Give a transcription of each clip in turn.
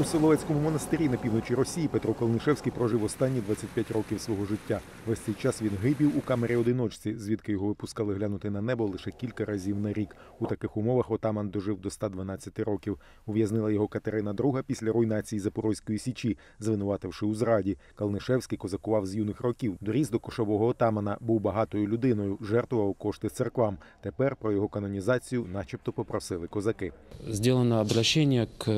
У Соловецькому монастирі на півночі Росії Петро Калнишевський прожив останні 25 років свого життя. Весь цей час він гибів у камері одиночці, звідки його випускали глянути на небо лише кілька разів на рік. У таких умовах отаман дожив до 112 років. Ув'язнила його Катерина II після руйнації Запорозької січі, звинувативши у зраді. Калнишевський козакував з юних років. Доріс до кошового отамана, був багатою людиною, жертвував кошти церквам. Тепер про його канонізацію, начебто, попросили козаки. Сделано обращение к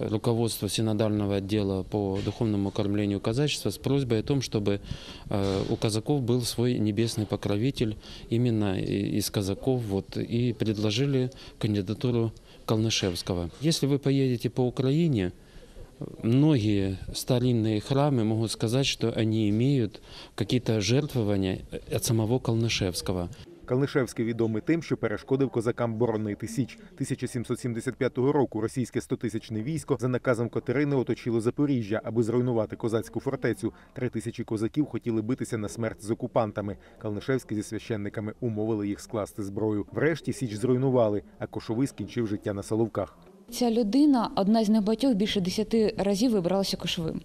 э, руководству синодального отдела по духовному кормлению казачества с просьбой о том, чтобы э, у казаков был свой небесный покровитель именно и- из казаков, вот, и предложили кандидатуру Калнышевского. Если вы поедете по Украине, многие старинные храмы могут сказать, что они имеют какие-то жертвования от самого Калнышевского. Калнишевський відомий тим, що перешкодив козакам боронити Січ. 1775 року російське 100-тисячне військо за наказом Катерини оточило Запоріжжя, аби зруйнувати козацьку фортецю. Три тисячі козаків хотіли битися на смерть з окупантами. Калнишевський зі священниками умовили їх скласти зброю. Врешті Січ зруйнували, а Кошовий скінчив життя на Соловках. Ця людина одна з небагатьох більше десяти разів вибралася кошовим.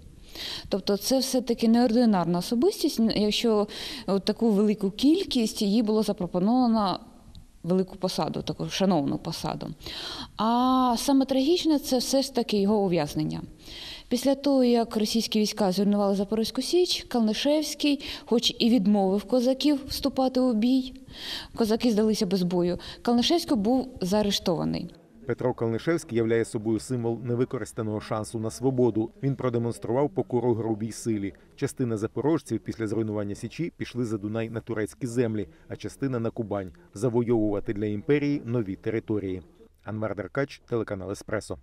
Тобто це все-таки неординарна особистість, якщо от таку велику кількість їй було запропоновано велику посаду, таку шановну посаду. А саме трагічне це все ж таки його ув'язнення. Після того, як російські війська зруйнували Запорозьку Січ, Калнишевський, хоч і відмовив козаків вступати у бій, козаки здалися без бою. Калнишевський був заарештований. Петро Калнишевський являє собою символ невикористаного шансу на свободу. Він продемонстрував покору грубій силі. Частина запорожців після зруйнування січі пішли за Дунай на турецькі землі, а частина на Кубань завойовувати для імперії нові території. Анвар Деркач, телеканал Еспресо.